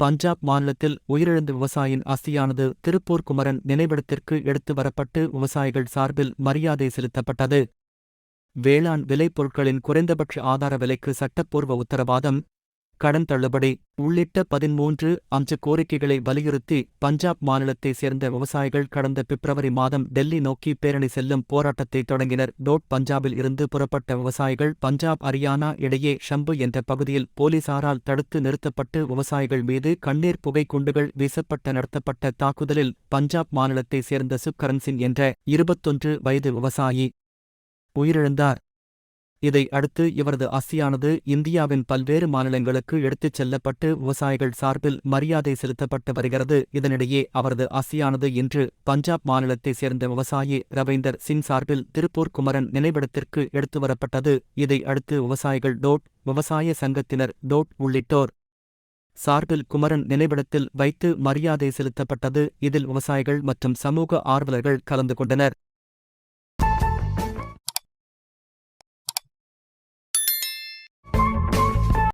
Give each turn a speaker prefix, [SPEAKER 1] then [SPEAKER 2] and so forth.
[SPEAKER 1] பஞ்சாப் மாநிலத்தில் உயிரிழந்த விவசாயின் அஸ்தியானது திருப்பூர் குமரன் நினைவிடத்திற்கு எடுத்து வரப்பட்டு விவசாயிகள் சார்பில் மரியாதை செலுத்தப்பட்டது. வேளாண் விளைபொருட்களின் குறைந்தபட்ச ஆதார விலைக்கு சட்டப்பூர்வ உத்தரவாதம் கடன் தள்ளுபடி உள்ளிட்ட பதிமூன்று அம்ச கோரிக்கைகளை வலியுறுத்தி பஞ்சாப் மாநிலத்தைச் சேர்ந்த விவசாயிகள் கடந்த பிப்ரவரி மாதம் டெல்லி நோக்கி பேரணி செல்லும் போராட்டத்தை தொடங்கினர். டோட் பஞ்சாபில் இருந்து புறப்பட்ட விவசாயிகள் பஞ்சாப் ஹரியானா இடையே ஷம்பு என்ற பகுதியில் போலீசாரால் தடுத்து நிறுத்தப்பட்டு விவசாயிகள் மீது கண்ணீர் புகை குண்டுகள் வீசப்பட்ட நடத்தப்பட்ட தாக்குதலில் பஞ்சாப் மாநிலத்தைச் சேர்ந்த சுக்கரன் சிங் என்ற இருபத்தொன்று வயது விவசாயி உயிரிழந்தார். இதை அடுத்து இவரது அஸ்தியானது இந்தியாவின் பல்வேறு மாநிலங்களுக்கு எடுத்துச் செல்லப்பட்டு விவசாயிகள் சார்பில் மரியாதை செலுத்தப்பட்டு வருகிறது. இதனிடையே அவரது அஸ்தியானது இன்று பஞ்சாப் மாநிலத்தைச் சேர்ந்த விவசாயி ரவீந்தர் சிங் சார்பில் திருப்பூர் குமரன் நினைவிடத்திற்கு எடுத்து வரப்பட்டது. இதை அடுத்து விவசாயிகள் டோட் விவசாய சங்கத்தினர் டோட் உள்ளிட்டோர் சார்பில் குமரன் நினைவிடத்தில் வைத்து மரியாதை செலுத்தப்பட்டது. இதில் விவசாயிகள் மற்றும் சமூக ஆர்வலர்கள் கலந்து கொண்டனர்.